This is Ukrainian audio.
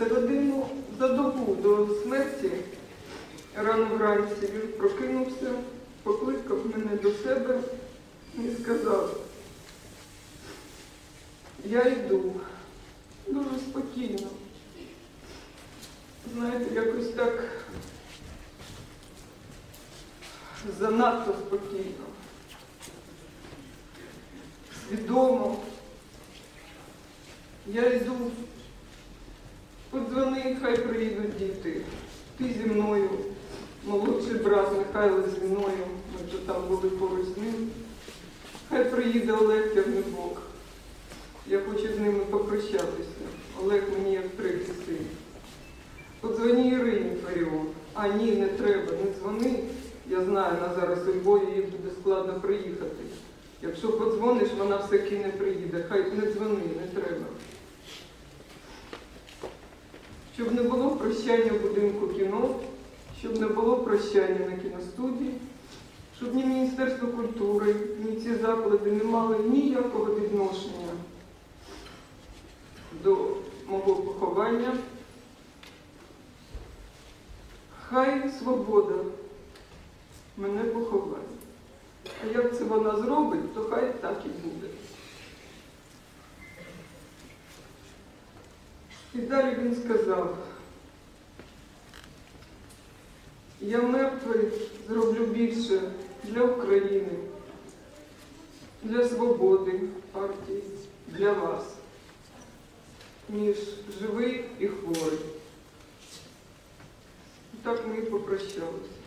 За добу до смерті рано вранці він прокинувся, покликав мене до себе і сказав, я йду дуже спокійно. Знаєте, якось так занадто спокійно, свідомо. Я йду, подзвони, хай приїдуть діти. Ти зі мною, молодший брат Михайло зі мною, ми вже там були поруч з ним. Хай приїде Олег Тернибок. Я хочу з ними попрощатися. Олег мені як третій син. Подзвоні Ірині Фаріон. А ні, не треба, не дзвони. Я знаю, на зараз у Львові їй буде складно приїхати. Якщо подзвониш, вона все-таки не приїде. Хай не дзвони, не треба. Щоб не було прощання в будинку кіно, щоб не було прощання на кіностудії, щоб ні Міністерство культури, ні ці заклади не мали ніякого відношення до мого поховання. Хай свобода мене поховає. А як це вона зробить, то хай так і буде. І далі він сказав, я мертвий зроблю більше для України, для свободи партії, для вас, ніж живий і хворий. І так ми і попрощалися.